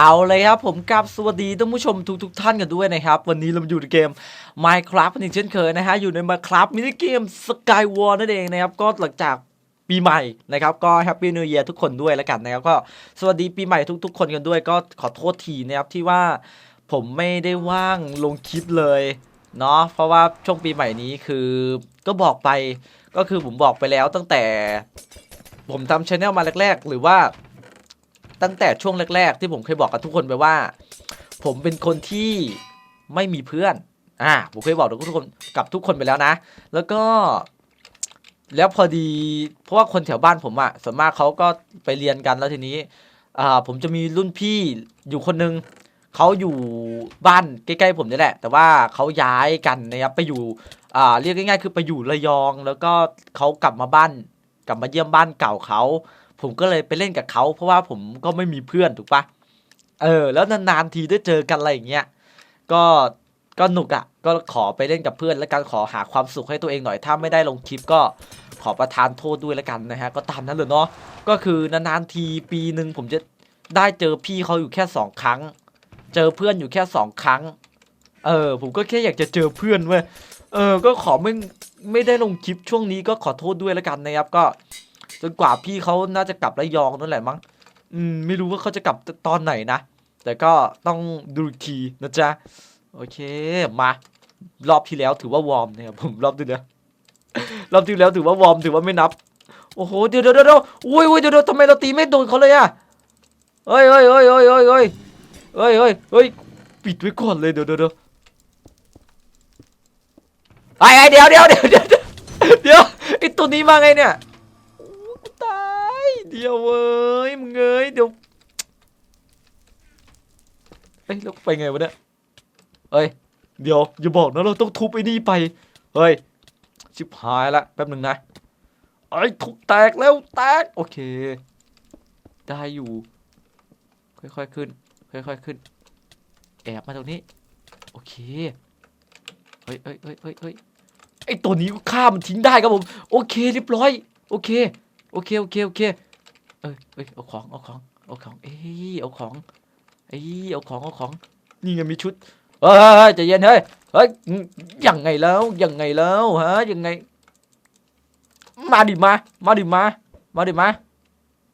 เอาเลยครับผมกับสวัสดีท่านผู้ชมทุกทุกๆท่านกันด้วยนะครับ วันนี้เราอยู่ในเกม Minecraft กันอีกเช่นเคยนะฮะ อยู่ใน Minecraft มินิเกม Skywar นั่นเองนะครับ ก็หลังจากปีใหม่นะครับ ก็ Happy New Year ทุกคนด้วยแล้วกันนะครับ ก็สวัสดีปีใหม่ทุก ๆ คนกันด้วยก็ขอโทษทีนะครับที่ว่าผมไม่ได้ว่างลงคลิปเลยเนาะเพราะว่าช่วงปีใหม่นี้คือก็บอกไปก็คือผมบอกไปแล้วตั้งแต่ ผมทำช anel มาแรก ๆ หรือว่า ตั้งแต่ช่วงแรก ๆ ที่ผมเคยบอกกับทุกคนไปว่า ผมเป็นคนที่ไม่มีเพื่อนอ่าผมเคยบอกกับทุกคนกับทุกคนไปแล้วนะ แล้วก็ แล้วพอดี เพราะว่าคนแถวบ้านผมอะส่วนมากเขาก็ไปเรียนกันแล้วทีนี้อ่าผมจะมีรุ่นพี่อยู่คนนึงเขาอยู่บ้านใกล้ๆผมนี่แหละ แต่ว่าเขาย้ายกันนะครับไปอยู่อ่าเรียกง่ายๆ คือไปอยู่ระยอง แล้วก็เขากลับมาบ้าน กลับมาเยี่ยมบ้านเก่าเขา ผมก็เลยไปเล่นกับเขาเพราะว่าผมก็ไม่มีเพื่อนถูกปะเออ แล้วนานๆทีได้เจอกันอะไรอย่างเงี้ยก็ก็หนุกอะ่ะ ก็ขอไปเล่นกับเพื่อน แล้วกันขอหาความสุขให้ตัวเองหน่อย ถ้าไม่ได้ลงคลิปก็ขอประทานโทษด้วยแล้วกันนะฮะ ก็ตามนั้นเลยเนาะ ก็คือนานๆทีปีหนึ่งผมจะได้เจอพี่เขาอยู่แค่สองครั้ง เจอเพื่อนอยู่แค่สองครั้ง เออ ผมก็แค่อยากจะเจอเพื่อนเว้ย เออ ก็ขอไม่ไม่ได้ลงคลิปช่วงนี้ก็ขอโทษด้วยแล้วกันนะครับ ก็ จนกว่าพี่เขาน่าจะกลับระยองนั่นแหละมั้งอืมไม่รู้ว่าเขาจะกลับตอนไหนนะ แต่ก็ต้องดูอีกทีนะจ๊ะ โอเคมารอบที่แล้วถือว่าวอร์มนะครับผมรอบที่แล้วรอบที่แล้วถือว่าวอร์มถือว่าไม่นับ โอ้โหเดี๋ยวเดี๋ยวเดี๋ยวอุ้ยอุ้ยเดี๋ยวเดี๋ยวทำไมเราตีไม่โดนเขาเลยอะเฮ้ยเฮ้ยเฮ้ยเฮ้ยเฮ้ยเฮ้ยเฮ้ยเฮ้ยเฮ้ยปิดไว้ก่อนเลยเดี๋ยวเดี๋ยวเดี๋ยวไอ้เดี๋ยวเดี๋ยวเดี๋ยวเดี๋ยวไอ้ตัวนี้มาไงเนี่ย เดี๋ยวเว้ยมึงเอ้ยเดี๋ยวเอ้ยแล้วไปไงวะเนี่ยเอ้ยเดี๋ยวอย่าบอกนะเราต้องทุบไอ้นี่ไปเฮ้ยชิบหายละแป๊บหนึ่งนะไอ้ทุบแตกแล้วแตกโอเค ได้อยู่ ค่อยๆขึ้น ค่อยๆขึ้น แอบมาตรงนี้ โอเคเฮ้ยเฮ้ยเฮ้ยเฮ้ยเฮ้ยไอตัวนี้ก็ฆ่ามันทิ้งได้ครับผม โอเคเรียบร้อย โอเค โอเค โอเค โอเค เอ้ยเอ้ยเอาของเอาของเอาของเอ้ยเอาของเอ้ยเอาของเอาของ นี่ไงมีชุดเฮ้ยใจเย็นเฮ้ยเฮ้ยยังไงแล้วยังไงแล้วฮะยังไง มาดิมามาดิมามาดิมา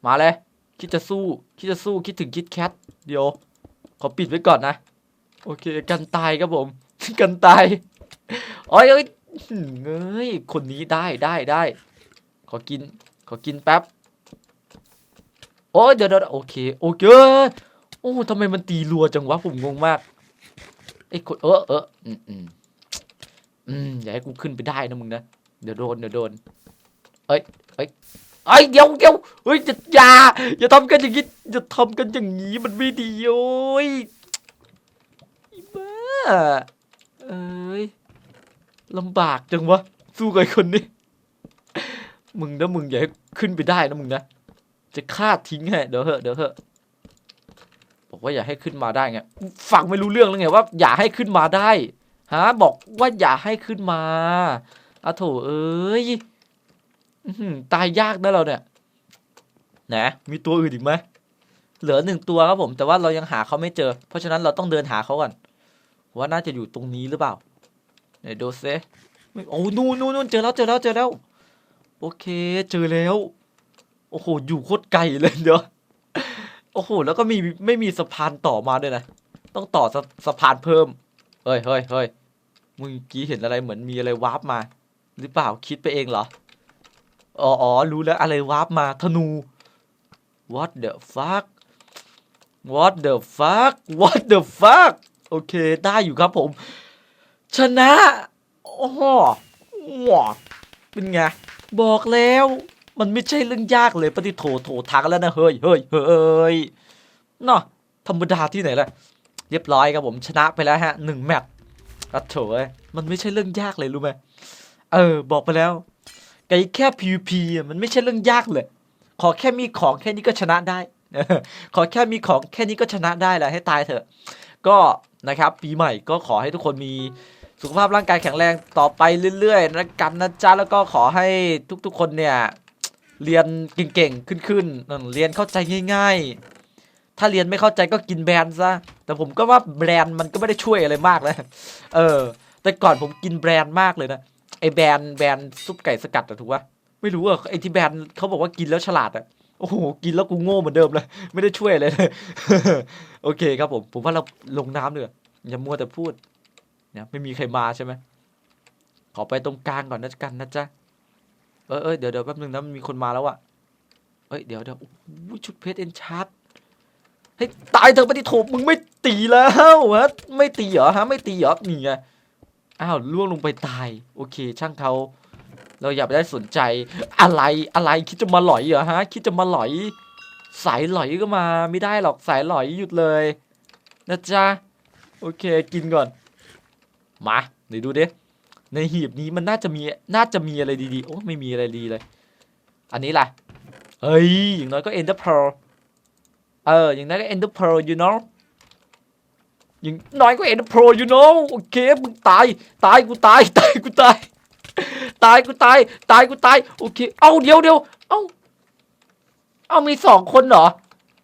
มาเลยคิดจะสู้คิดจะสู้คิดถึงคิดแคทเดี๋ยวขอปิดไว้ก่อนนะ โอเค กันตายครับผม กันตายโอ้ยเอ้ยเอ้ยคนนี้ได้ได้ได้ขอกินขอกินแป๊บ โอ้ยเดี๋ยวเดี๋ยวโอเคโอเคโอ้ทำไมมันตีรัวจังวะผมงงมากไอ้คนเออเอออืมอืมอืมอย่าให้กูขึ้นไปได้นะมึงนะเดี๋ยวโดนเดี๋ยวโดนเอ้ยเอ้ยเอ้ยเดี๋ยวเดี๋ยวเฮ้ยอย่าอย่าอย่าทำกันอย่างนี้อย่าทำกันอย่างนี้มันไม่ดีโอ้ยอีบ้าเอ้ยลำบากจังวะสู้กับคนนี้มึงนะมึงอย่าให้ขึ้นไปได้นะมึงนะ จะฆ่าทิ้งให้เดี๋ยวเหอะเดี๋ยวเหอะบอกว่าอย่าให้ขึ้นมาได้ไงฟังไม่รู้เรื่องแล้วไงว่า อย่าให้ขึ้นมาได้ฮะบอกว่าอย่าให้ขึ้นมาอะโถเอ้ยตายยากนะเราเนี่ยนะมีตัวอื่นอีกไหมเหลือหนึ่งตัวครับผม แต่ว่าเรายังหาเขาไม่เจอ เพราะฉะนั้นเราต้องเดินหาเขาก่อนว่าน่าจะอยู่ตรงนี้หรือเปล่าไหนดูเซไม่โอ้นู่นนู่นนู่นเจอแล้วเจอแล้วเจอแล้ว โอเค เจอแล้ว โอ้โห อยู่โคตรไกลเลยเดี๋ยว โอ้โห แล้วก็มีไม่มีสะพานต่อมาด้วยนะ ต้องต่อสะสะพานเพิ่ม เฮ้ยเฮ้ยเฮ้ยเมื่อกี้เห็นอะไรเหมือนมีอะไรวาร์ปมา หรือเปล่าคิดไปเองเหรอ อ๋ออ๋อรู้แล้วอะไรวาร์ปมาธนู what the fuck what the fuck what the fuck โอเค ได้อยู่ครับผม ชนะ โอ้โหเป็นไง บอกแล้ว มันไม่ใช่เรื่องยากเลยปฏิโถโถทักแล้วนะเฮ้ยเฮ้ยเฮ้ยเนาะธรรมดาที่ไหนล่ะเรียบร้อยครับผมชนะไปแล้วฮะหนึ่งแมตช์อัดโถยมันไม่ใช่เรื่องยากเลยรู้ไหมเออ บอกไปแล้วไก่แค่ PVP มันไม่ใช่เรื่องยากเลย ขอแค่มีของแค่นี้ก็ชนะได้ ขอแค่มีของแค่นี้ก็ชนะได้แล้วให้ตายเถอะ ก็นะครับ ปีใหม่ก็ขอให้ทุกคนมีสุขภาพร่างกายแข็งแรงต่อไปเรื่อยๆนะกันนะจ๊ะแล้วก็ขอให้ทุกๆคนเนี่ย เรียนเก่งๆ ขึ้นๆเออเรียนเข้าใจง่ายๆ ถ้าเรียนไม่เข้าใจก็กินแบรนด์ซะ แต่ผมก็ว่าแบรนด์มันก็ไม่ได้ช่วยอะไรมากนะเออ แต่ก่อนผมกินแบรนด์มากเลยนะ ไอแบรนด์แบรนด์ซุปไก่สกัดอะถูกปะไม่รู้อะไอที่แบรนด์เขาบอกว่ากินแล้วฉลาดอะโอ้โห กินแล้วกูโง่เหมือนเดิมเลย ไม่ได้ช่วยอะไรเลย โอเคครับผม ผมว่าเราลงน้ำเถอะอย่ามัวแต่พูด เนี่ย ไม่มีใครมาใช่ไหมขอไปตรงกลางก่อนนะกันนะจ๊ะ เออเออเดี๋ยวเดี๋ยวแป๊บนึงนะมันมีคนมาแล้วอะเอ้ยเดี๋ยวเดี๋ยวโอ้ชุดเพชรเอ็นชาร์ดเฮ้ยตายเถอะปฏิโถมึงไม่ตีแล้วฮะไม่ตีเหรอฮะไม่ตีเหรอนี่ไงอ้าวล่วงลงไปตาย โอเค ช่างเขาเราอย่าไปได้สนใจอะไรอะไรคิดจะมาหลอยเหรอฮะคิดจะมาหลอย สายหลอยก็มาไม่ได้หรอกสายหลอยหยุดเลยนะจ๊ะโอเคกินก่อนมาเดี๋ยวดูดิ ในหีบนี้มันน่าจะมีน่าจะมีอะไรดีๆ โอ้ไม่มีอะไรดีเลย อันนี้ล่ะเฮ้ยอย่างน้อยก็ Ender Pearl เอออย่างน้อยก็ Ender Pearl you know อย่างน้อยก็ Ender Pearl you know โอเคมึงตาย ตายกูตาย ตายกูตาย ตายกูตาย ตายกูตาย โอเค เอาเดี๋ยวเดี๋ยวเอาเอามีสองคนเหรอ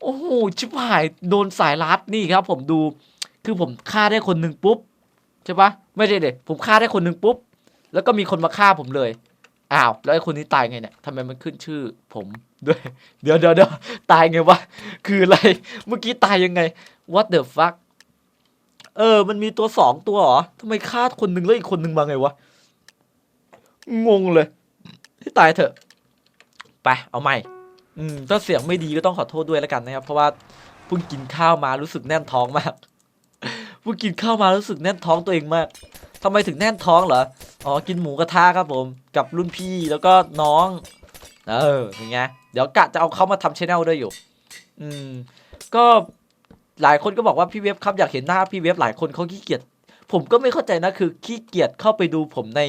โอ้โหชิบหายโดนสายลัดนี่ครับ ผมดู คือผมฆ่าได้คนหนึ่งปุ๊บ ใช่ปะไม่ใช่เด็ผมฆ่าได้คนหนึ่งปุ๊บ แล้วก็มีคนมาฆ่าผมเลย อ้าว แล้วไอ้คนนี้ตายไงเนี่ยทำไมมันขึ้นชื่อ ผมด้วย เดี๋ยวเดี๋ยวเดี๋ยวตายไงวะ คืออะไร เมื่อกี้ตายยังไง what the fuck เออ มันมีตัวสองตัวเหรอทำไมฆ่าคนหนึ่งแล้วอีกคนหนึ่งมาไงวะ งงเลย ให้ตายเถอะ ไป เอาใหม่ อืม ถ้าเสียงไม่ดีก็ต้องขอโทษด้วยแล้วกันนะครับ เพราะว่าเพิ่งกินข้าวมารู้สึกแน่นท้องมาก เพิ่งกินข้าวมารู้สึกแน่นท้องตัวเองมากทำไมถึงแน่นท้องเหรอ อ๋อ กินหมูกระทะครับผม กับรุ่นพี่แล้วก็น้อง เอออย่างเงี้ย เดี๋ยวกะจะเอาเขามาทำชแนลด้วยอยู่ อืม ก็หลายคนก็บอกว่าพี่เว็บครับอยากเห็นหน้าพี่เว็บหลายคนเขาขี้เกียจ ผมก็ไม่เข้าใจนะคือขี้เกียจเข้าไปดูผมใน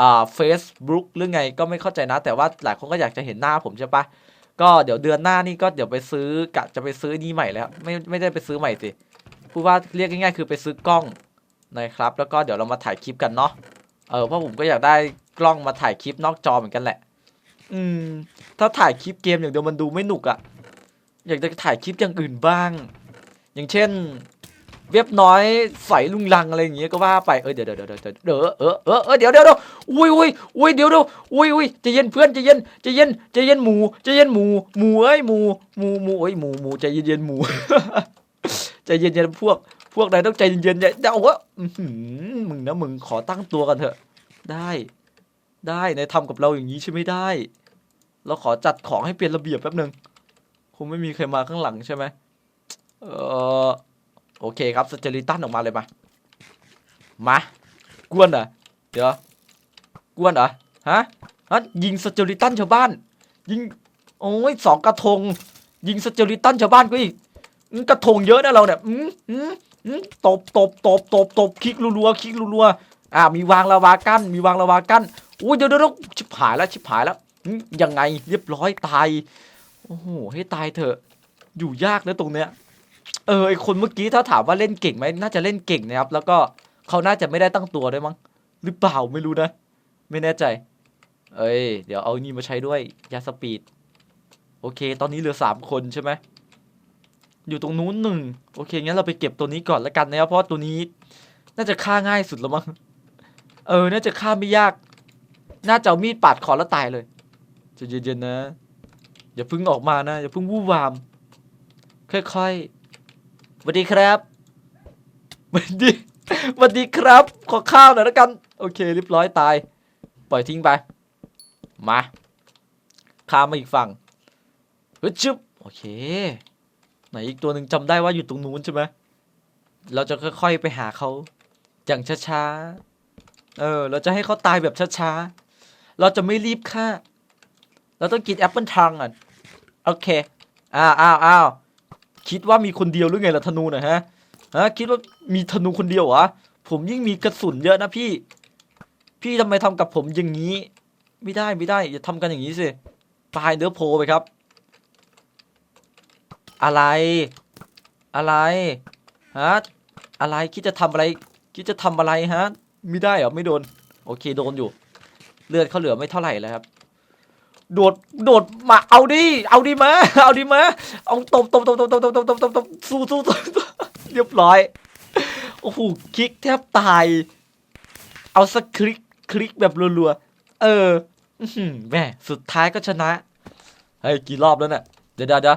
อ่าเฟซบุ๊กหรือไงก็ไม่เข้าใจนะ แต่ว่าหลายคนก็อยากจะเห็นหน้าผมใช่ปะก็เดี๋ยวเดือนหน้านี่ก็เดี๋ยวไปซื้อกะจะไปซื้อนี่ใหม่แล้ว ไม่ไม่ได้ไปซื้อใหม่สิ พูดว่าเรียกง่ายๆคือไปซื้อกล้องนะครับ แล้วก็เดี๋ยวเรามาถ่ายคลิปกันเนาะเออเพราะผมก็อยากได้กล้องมาถ่ายคลิปนอกจอเหมือนกันแหละ อืม ถ้าถ่ายคลิปเกมอย่างเดียวมันดูไม่หนุกอะ่ะ อยากจะถ่ายคลิปอย่างอื่นบ้าง อย่างเช่น เว็บน้อยใสลุงลังอะไรอย่างเงี้ยก็ว่าไปเออเดี๋ยวเดี๋ยวเดี๋ยวเดี๋ยวเดี๋ยวเออเออเออเดี๋ยวเดี๋ยวเดี๋ยวอุ้ยอุ้ยอุ้ยเดี๋ยวเดี๋ยวอุ้ยอุ้ยใจเย็นเพื่อนใจเย็นใจเย็นใจเย็นหมูใจเย็นหมูหมูเอ้ยหมูหมูหมูเอ้ยหมูหมูใจเย็นเย็นหมู ใจเย็นเย็นพวก พวกนายต้องใจเย็นๆอย่าอย่าเอาวะอื้อหือมึงนะมึงขอตั้งตัวกันเถอะ ได้ ได้นายทำกับเราอย่างนี้ใช่ไหมได้ เราขอจัดของให้เป็นระเบียบแป๊บหนึ่งคงไม่มีใครมาข้างหลังใช่ไหมเออโอเคครับสเจลิตันออกมาเลยมา มากวนเหรอเดี๋ยวกวนเหรอฮะฮะยิงสเจลิตันชาวบ้าน ยิงโอ้ยสองกระทง ยิงสเจลิตันชาวบ้านก็อีก กระทงเยอะนะเราเนี่ยอืมอืมอืมตบตบตบตบตบคลิกรัวๆคลิกรัวๆอ่า มีวางละวากั้น มีวางละวากั้นอุ้ยเดี๋ยวเดี๋ยวชิบหายแล้วชิบหายแล้วยังไงเรียบร้อยตายโอ้โหให้ตายเถอะ อยู่ยากนะตรงเนี้ยเออไอคนเมื่อกี้ถ้าถามว่าเล่นเก่งไหมน่าจะเล่นเก่งนะครับ แล้วก็เขาน่าจะไม่ได้ตั้งตัวด้วยมั้งหรือเปล่าไม่รู้นะ ไม่แน่ใจ เอ้ย เดี๋ยวเอานี่มาใช้ด้วยยาสปีด โอเค ตอนนี้เหลือสามคนใช่ไหม อยู่ตรงนู้นหนึ่งโอเคงั้นเราไปเก็บตัวนี้ก่อนแล้วกันนะครับเพราะตัวนี้ น่าจะฆ่าง่ายสุดแล้วมั้งเออ น่าจะฆ่าไม่ยาก น่าจะเอามีดปาดคอแล้วตายเลยใจะเย็นๆนะอย่าพึ่งออกมานะอย่าพึ่งวู่วาม ค่อยๆสวัสดีครับสวัสดีสวัสดีครับ ขอข้าวหน่อยแล้วกัน โอเคเรียบร้อยตาย ปล่อยทิ้งไป มาข้ามมาอีกฝั่งเฮ้ยชึบโอเค ไหนอีกตัวหนึ่งจำได้ว่าอยู่ตรงนู้นใช่ไหมเราจะค่อยๆไปหาเขาอย่างช้าๆ เออ เราจะให้เขาตายแบบช้าๆ เราจะไม่รีบฆ่า เราต้องกินแอปเปิลทางอะ โอเค อ้าวอ้าวอ้าวคิดว่ามีคนเดียวหรือไงล่ะธนูน่ะฮะ ฮะ คิดว่ามีธนูคนเดียวเหรอ ผมยิ่งมีกระสุนเยอะนะพี่ พี่ทำไมทำกับผมอย่างนี้ ไม่ได้ไม่ได้อย่าทำกันอย่างนี้สิ ตายเนื้อโพไปครับ อะไร อะไรฮะอะไรคิดจะทำอะไรคิดจะทำอะไรฮะไม่ได้เหรอไม่โดน โอเคโดนอยู่ เลือดเขาเหลือไม่เท่าไหร่แล้วครับ โดดโดดมาเอาดิเอาดิมาเอาดิมาเอาตบตบตบตบตบตบตบตบตบตบสู้สู้สู้เรียบร้อยโอ้โหคลิกแทบตาย เอาสักคลิกคลิกแบบรัวๆเออแม่สุดท้ายก็ชนะเฮ้ยกี่รอบแล้วเนี่ยเดี๋ยวเดี๋ยวเดี๋ยว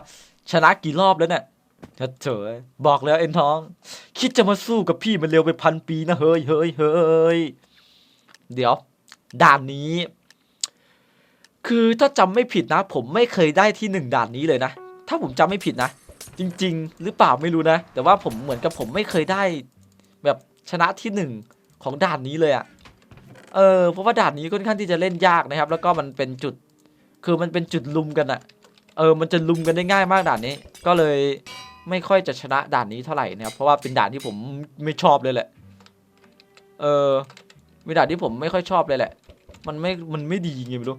ชนะกี่รอบแล้วเนี่ยเฉยบอกแล้วเอ็นท้อง คิดจะมาสู้กับพี่มันเร็วไปพันปีนะเฮ้ยเฮ้ยเฮ้ยเดี๋ยว ด่านนี้ คือถ้าจำไม่ผิดนะ ผมไม่เคยได้ที่หนึ่งด่านนี้เลยนะ ถ้าผมจำไม่ผิดนะ จริง ๆ หรือเปล่าไม่รู้นะ แต่ว่าผมเหมือนกับผมไม่เคยได้ แบบชนะที่หนึ่งของด่านนี้เลยอะ่ะเออเพราะว่าด่านนี้ค่อนข้างที่จะเล่นยากนะครับ แล้วก็มันเป็นจุด คือมันเป็นจุดลุมกันอะ เออมันจะลุมกันได้ง่ายมากด่านนี้ ก็เลยไม่ค่อยจะชนะด่านนี้เท่าไหร่นะครับเพราะว่าเป็นด่านที่ผมไม่ชอบเลยแหละ เออเป็นด่านที่ผมไม่ค่อยชอบเลยแหละ มันไม่มันไม่ดีไงไม่รู้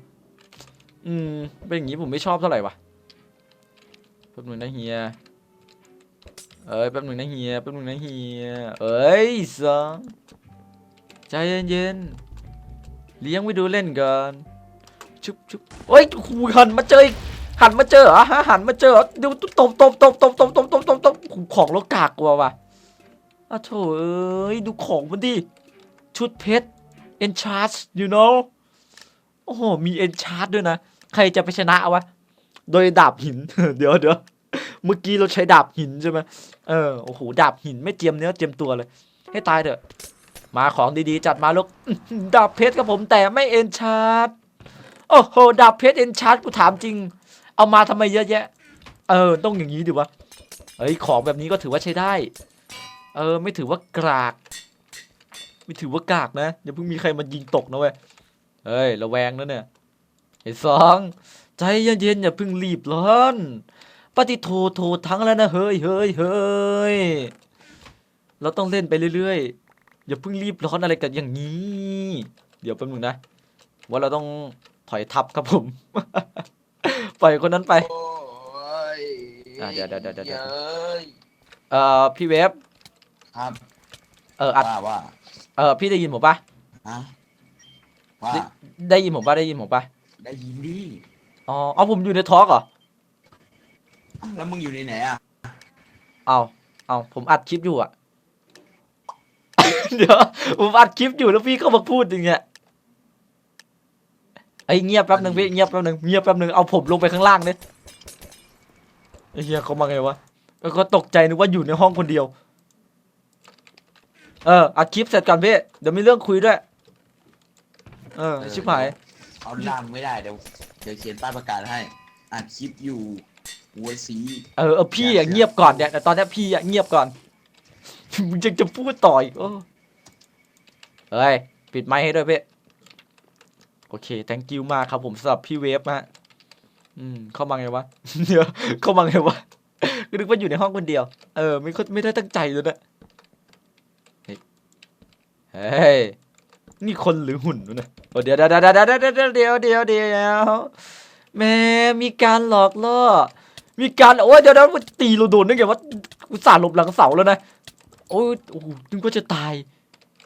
อืมเป็นอย่างนี้ผมไม่ชอบเท่าไหร่วะแป๊บหนึงนะเฮียเอ้ยแป๊บหนึงนะเฮียแป๊บหนึงนะเฮียเอ้ยสองใจเย็นๆเลี้ยงไว้ดูเล่นกันชุบชุบเอ้ยคูหันมาเจออีก หันมาเจอเหรอฮะหันมาเจอเดี๋ยวตบตบตบตบตบตบตบตบตบของแล้วกากกว่าว่ะอ้าวโถเอ้ยดูของมันดิชุดเพชร enchant you know โอ้โหมี enchant ด้วยนะ ใครจะไปชนะวะ โดยดาบหิน เดี๋ยวเดี๋ยวเมื่อกี้เราใช้ดาบหินใช่ไหมเออโอ้โหดาบหินไม่เจียมเนื้อเจียมตัวเลย ให้ตายเถอะ มาของดีๆ จัดมาลูกดาบเพชรกับผมแต่ไม่เอนชาร์ดโอ้โหดาบเพชรเอนชาร์ดกูถามจริง เอามาทำไมเยอะแยะ เออ ต้องอย่างนี้ดิวะเฮ้ยของแบบนี้ก็ถือว่าใช้ได้ เออ ไม่ถือว่ากราก ไม่ถือว่ากากนะอย่าเพิ่งมีใครมายิงตกนะเว้ยเฮ้ยระแวงนะเนี่ยไอ้สองใจเย็นๆอย่าเพิ่งรีบร้อนปฏิโทโททั้งแล้วนะเฮ้ยเฮ้ยเฮ้ยเราต้องเล่นไปเรื่อยๆอย่าเพิ่งรีบร้อนอะไรกันอย่างนี้ เดี๋ยวแป๊บนึงนะ ว่าเราต้องถอยทับครับผม ปล่อยคนนั้นไป โอ้ยอะเดี๋ยวเดี๋ยวเดี๋ยวเดี๋ยวเย้ยเอ่อพี่เวฟครับเอออัดว่าว่าเออพี่ได้ยินผมปะฮะว่าได้ได้ยินผมปะได้ยินผมปะได้ยินดิอ๋อเอาผมอยู่ในทอล์กเหรออ้าวแล้วมึงอยู่ในไหนอะเอาเอาผมอัดคลิปอยู่อะ เดี๋ยวผมอัดคลิปอยู่แล้วพี่ก็มาพูดอย่างเงี้ย ไอ้ยเงียบแป๊บหนึ่งพี่เงียบแป๊บหนึ่งเงียบแป๊บหนึ่งเอาผมลงไปข้างล่างเนี่ยไอ้เฮียเขามาไงวะแล้วก็ตกใจนึกว่าอยู่ในห้องคนเดียว เอออัดคลิปเสร็จก่อนพี่เดี๋ยวมีเรื่องคุยด้วย เออชิบหายเอาล่ามไม่ได้เดี๋ยวเดี๋ยวเขียนป้ายประกาศให้อัดคลิปอยู่หัวสีเออเออพี่อะเงียบก่อนเนี่ยแต่ตอนเนี้ยพี่อะเงียบก่อนมึงยังจะพูดต่ออีกโอ้เฮ้ยปิดไมค์ให้ด้วยพี่ โอเค thank you มากครับผมสำหรับพี่เวฟฮะอืม เข้ามาไงวะเดี๋ยวเข้ามาไงวะนึกว่าอยู่ในห้องคนเดียว เออ ไม่ค่อยไม่ได้ตั้งใจเลยนะเฮ้ย นี่คนหรือหุ่นวะเนี่ยโอ้เดี๋ยวเดี๋ยวเดี๋ยวเดี๋ยวเดี๋ยวเดี๋ยวเดี๋ยวเดี๋ยวแม่มีการหลอกล่อ มีการ โอ้ยเดี๋ยวเดี๋ยวมันตีเราโดนได้ไงวะกูสาดหลบหลังเสาแล้วนะ โอ้ยโอ้โหนึกว่าจะตาย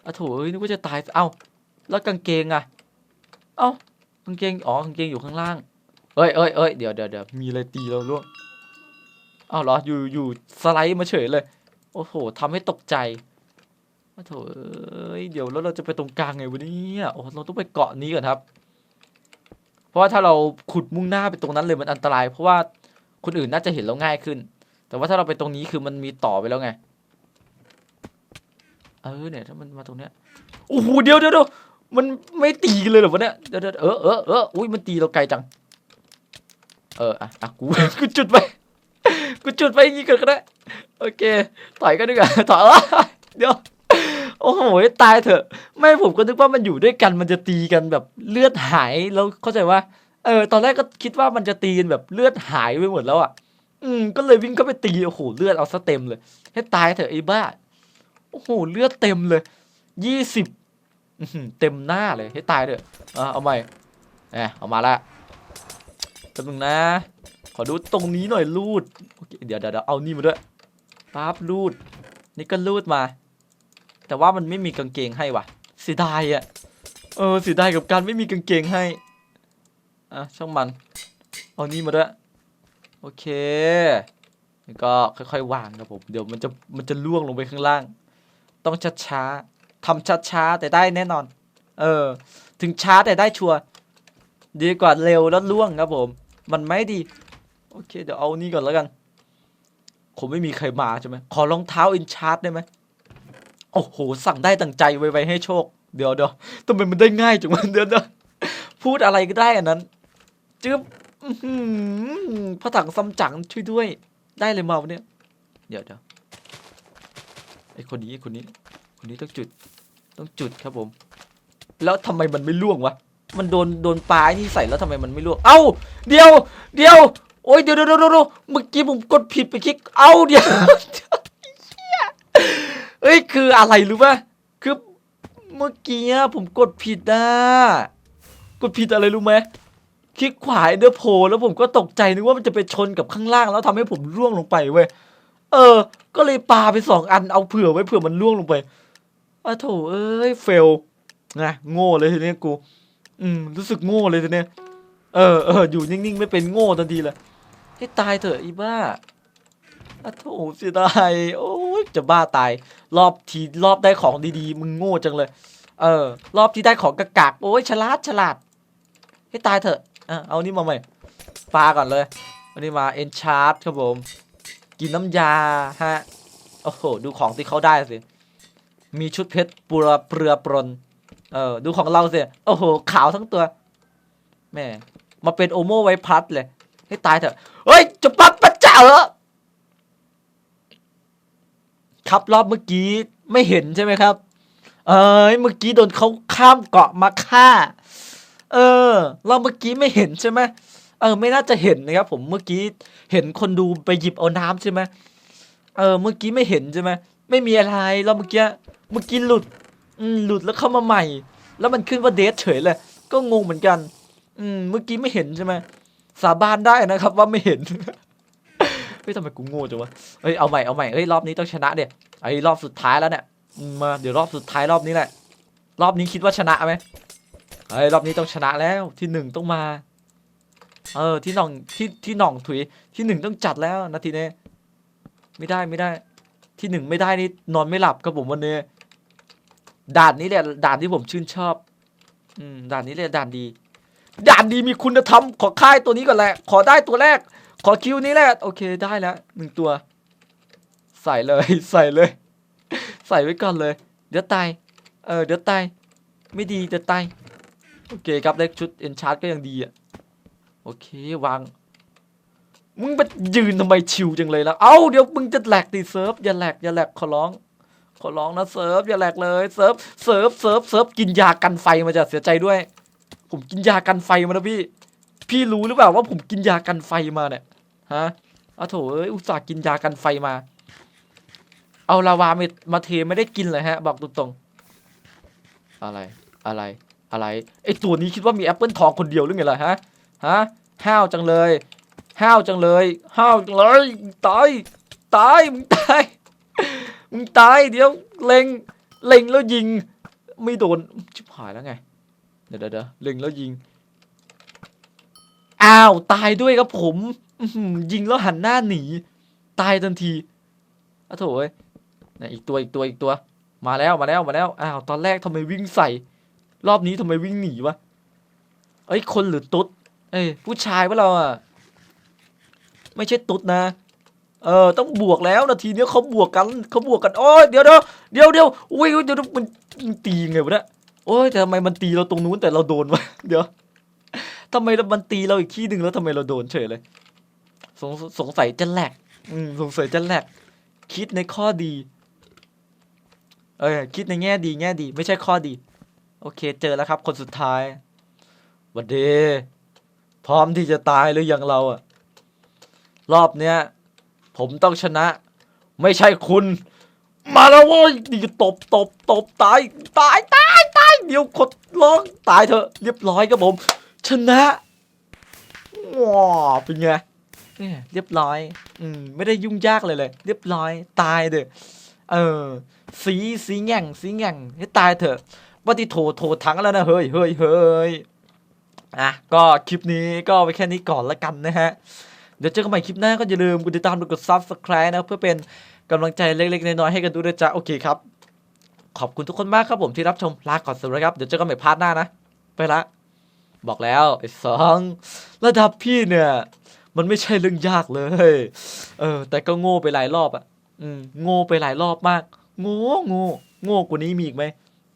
อะโถเอ้ยนึกว่าจะตาย เอ้า แล้วกางเกงอะ เอ้ากางเกงอ๋อกางเกงอยู่ข้างล่าง เอ้ยเอ้ยเอ้ยเดี๋ยวเดี๋ยวเดี๋ยวมีอะไรตีเราล่วงเอ้าเหรออยู่อยู่สไลด์มาเฉยเลย โอ้โหทำให้ตกใจโถเอ้ยเดี๋ยวแล้วเราจะไปตรงกลางไงวะเนี่ยโอ้เราต้องไปเกาะนี้ก่อนครับ เพราะว่าถ้าเราขุดมุ่งหน้าไปตรงนั้นเลยมันอันตราย เพราะว่าคนอื่นน่าจะเห็นเราง่ายขึ้น แต่ว่าถ้าเราไปตรงนี้คือมันมีต่อไปแล้วไง เออเนี่ยถ้ามันมาตรงเนี้ยโอ้โหเดี๋ยวเดี๋ยวเดี๋ยว มันไม่ตีกันเลยเหรอวะเนี่ยเดี๋ยวเออเออเอออุ้ยมันตีเราไกลจัง เอออะอะกูกูจุดไปกูจุดไปอย่างงี้ก่อนก็ได้โอเคต่อยกันดีกว่าต่อยเออเดี๋ยวโอ้โหตายเถอะ ไม่ผมก็นึกว่ามันอยู่ด้วยกันมันจะตีกันแบบเลือดหายแล้วเข้าใจว่าเออ ตอนแรกก็คิดว่ามันจะตีกันแบบเลือดหายไปหมดแล้วอะ อืม ก็เลยวิ่งเข้าไปตีโอ้โหเลือดเอาซะเต็มเลย ให้ตายเถอะไอ้บ้าโอ้โหเลือดเต็มเลยยี่สิบ เต็มหน้าเลยให้ตายเถอะเอาใหม่แหมเอามาละแป๊บนึงนะ ขอดูตรงนี้หน่อยรูดเเดี๋ยวเดี๋ยวเอานี่มาด้วยปั๊บรูด นี่ก็รูดมา แต่ว่ามันไม่มีกางเกงให้ว่ะเสียดายอะเออเสียดายกับการไม่มีกางเกงให้อะช่างมัน เอานี่มาด้วยโอเคนี่ก็ค่อยๆวางครับผม เดี๋ยวมันจะมันจะล่วงลงไปข้างล่าง ต้องช้าๆ ทำช้าๆแต่ได้แน่นอน เออ ถึงช้าแต่ได้ชัวร์ดีกว่าเร็วแล้วล่วงครับผม มันไม่ดี โอเค เดี๋ยวเอานี่ก่อนแล้วกัน คงไม่มีใครมาใช่ไหมขอรองเท้าอินชาร์ดได้ไหมโอ้โห สั่งได้ตั้งใจไว้ๆให้โชค เดี๋ยวเดี๋ยวทำไมมันได้ง่ายจังวะเดี๋ยวเดี๋ยวพูดอะไรก็ได้อันนั้นจึ๊บพระถังซัมจั๋งช่วยด้วย ได้เลยมาวะเนี่ย เดี๋ยวเดี๋ยวไอคนนี้ไอ้คนนี้ คนนี้ต้องจุดต้องจุดครับผม แล้วทำไมมันไม่ล่วงวะมันโดนโดนปลายนี่ใส่แล้วทำไมมันไม่ล่วง เอ้าเดียว เดียวโอ้ยเดี๋ยวเดี๋ยวเดี๋ยวเมื่อกี้ผมกดผิดไปคลิกเอ้าเดี๋ยวเฮ้ยเอ้ยคืออะไรรู้ป่ะคือเมื่อกี้อะผมกดผิดนะกดผิดอะไรรู้ไหมคลิกขวาเดอร์โพแล้วผมก็ตกใจนึกว่ามันจะไปชนกับข้างล่างแล้วทำให้ผมร่วงลงไปเว้ยเออ ก็เลยปาไปสองอันเอาเผื่อไว้เผื่อมันร่วงลงไป อ้าโถเอ้ยเฟลนะโง่เลยทีเนี้ยกู อืมรู้สึกโง่เลยทีเนี้ยเออเอออยู่นิ่งๆไม่เป็นโง่ทันทีเลยให้ตายเถอะอีบ้าอ้าโถเสียดายโอ้ยจะบ้าตาย รอบทีรอบได้ของดีๆ มึงโง่จังเลย เออ รอบที่ได้ของกากโอ้ยฉลาดฉลาดให้ตายเถอะอะเอานี่มาใหม่ปลาก่อนเลยอันนี้มาเอนชาร์ครับผม กินน้ำยาฮะโอ้โห ดูของที่เขาได้สิ มีชุดเพชรปุระเปลือปรนเออดูของเราสิโอ้โห ขาวทั้งตัวแม่มาเป็นโอโมไวพัสเลย ให้ตายเถอะ เฮ้ยจะปัดประจ่าเหรอครับรอบเมื่อกี้ไม่เห็นใช่ไหมครับ เอ้ยเมื่อกี้โดนเขาข้ามเกาะมาฆ่า เออรอบเมื่อกี้ไม่เห็นใช่ไหมเออ ไม่น่าจะเห็นนะครับ ผมเมื่อกี้เห็นคนดูไปหยิบเอาน้ำใช่ไหมเออ เมื่อกี้ไม่เห็นใช่ไหมไม่มีอะไรรอบเมื่อกี้ เมื่อกี้หลุด อืมหลุดแล้วเข้ามาใหม่ แล้วมันขึ้นว่าเดทเฉยเลย ก็งงเหมือนกัน อืมเมื่อกี้ไม่เห็นใช่ไหมสาบานได้นะครับ ว่าไม่เห็นเฮ้ยทำไมกูโง่จังวะเฮ้ยเอาใหม่เอาใหม่เฮ้ยรอบนี้ต้องชนะเดี๋ยไอ้รอบสุดท้ายแล้วเนี่ยมมาเดี๋ยวรอบสุดท้ายรอบนี้แหละ รอบนี้คิดว่าชนะไหมเฮ้ยรอบนี้ต้องชนะแล้วที่หนึ่งต้องมา เออที่หน่องที่ที่หน่องถุยที่หนึ่งต้องจัดแล้วนาทีนี้ไม่ได้ไม่ได้ ที่หนึ่งไม่ได้นี่นอนไม่หลับครับผมวันนี้ ด่านนี้แหละด่านที่ผมชื่นชอบ อืมด่านนี้แหละด่านดี ด่านดีมีคุณธรรมขอค่ายตัวนี้ก่อนแหละ ขอได้ตัวแรก ขอคิวนี้แหละ โอเคได้แล้วหนึ่งตัว ใส่เลย ใส่เลย ใส่ไว้ก่อนเลย เดี๋ยวตาย เออ เดี๋ยวตาย ไม่ดีเดี๋ยวตาย โอเคครับได้ชุดเอ็นชาร์ก็ยังดีอะ โอเควาง มึงไปยืนทำไมชิวจังเลยล่ะเอ้า เดี๋ยวมึงจะแหลกดิเซิร์ฟอย่าแหลกอย่าแหลกขอร้อง ขอร้องนะเซิร์ฟอย่าแหลกเลยเซิร์ฟเซิร์ฟเซิร์ฟเซิร์ฟกินยากันไฟมาจะเสียใจด้วย ผมกินยากันไฟมานะพี่ พี่รู้หรือเปล่าว่าผมกินยากันไฟมาเนี่ยฮะเอาโถเอ้ยอุตส่าห์กินยากันไฟมา เอาลาวามามาเทไม่ได้กินเลยฮะ บอกตรงๆอะไรอะไรอะไรไอตัวนี้คิดว่ามีแอปเปิลทองคนเดียวหรือไงล่ะฮะฮะห้าวจังเลยห้าวจังเลยห้าวจังเลยตายตายมึงตาย มึงตายเดี๋ยวเล็งเล็งแล้วยิง ไม่โดนชิบหายแล้วไง เดี๋ยวเดี๋ยวเล็งแล้วยิง อ้าวตายด้วยครับผมยิงแล้วหันหน้าหนี ตายทันทีอ้าวโถเอ้ยไหอีกตัวอีกตัวอีกตัว มาแล้วมาแล้วมาแล้วอ้าวตอนแรกทำไมวิ่งใส่ รอบนี้ทำไมวิ่งหนีวะเอ้ยคนหรือตุ๊ดเอ้ยผู้ชายวะเราอะไม่ใช่ตุ๊ดนะ เออต้องบวกแล้วนาทีเนี้ยเขาบวกกันเขาบวกกันโอ้ยเดี๋ยวเดี๋ยวเดี๋ยวเดี๋ยวอุ้ยเดี๋ยวมันมันตีไงวะเนี่ยโอ้ยแต่ทำไมมันตีเราตรงนู้นแต่เราโดนวะเดี๋ยวทำไมมันตีเราอีกที่หนึ่งแล้วทำไมเราโดนเฉยเลย สงสงสัยจะแหลกอืมสงสัยจะแหลกคิดในข้อดีเออคิดในแง่ดีแง่ดี ไม่ใช่ข้อดี โอเค เจอแล้วครับ คนสุดท้ายวันเดพร้อมที่จะตายหรือยังเราอะรอบเนี้ย ผมต้องชนะ ไม่ใช่คุณ มาแล้วเว้ยนี่ตบตบตบตายตายตายตายเดี๋ยวกดร้องตายเถอะเรียบร้อยครับผม ชนะว้าเป็นไงเนี่ยเรียบร้อย อืม ไม่ได้ยุ่งยากเลยเลย เรียบร้อย ตายเด้อเออ สีสีแง่งสีแง่งให้ตายเถอะว่าที่โถโถทั้งแล้วนะเฮ้ยเฮ้ยเฮ้ยอะก็คลิปนี้ก็ไว้แค่นี้ก่อนละกันนะฮะ เดี๋ยวเจอกันใหม่คลิปหน้าก็อย่าลืมกดติดตามกด subscribe นะเพื่อเป็นกำลังใจเล็กๆน้อยๆให้กันด้วยนะจ๊ะโอเคครับ ขอบคุณทุกคนมากครับผมที่รับชมลาก่อนสวัสดีครับเดี๋ยวเจอกันใหม่พาร์ทหน้านะ ไปละ บอกแล้วไอ้สองระดับพี่เนี่ย มันไม่ใช่เรื่องยากเลย เออ แต่ก็โง่ไปหลายรอบอะ อืมโง่ไปหลายรอบมาก โง่โง่โง่กว่านี้มีอีกไหม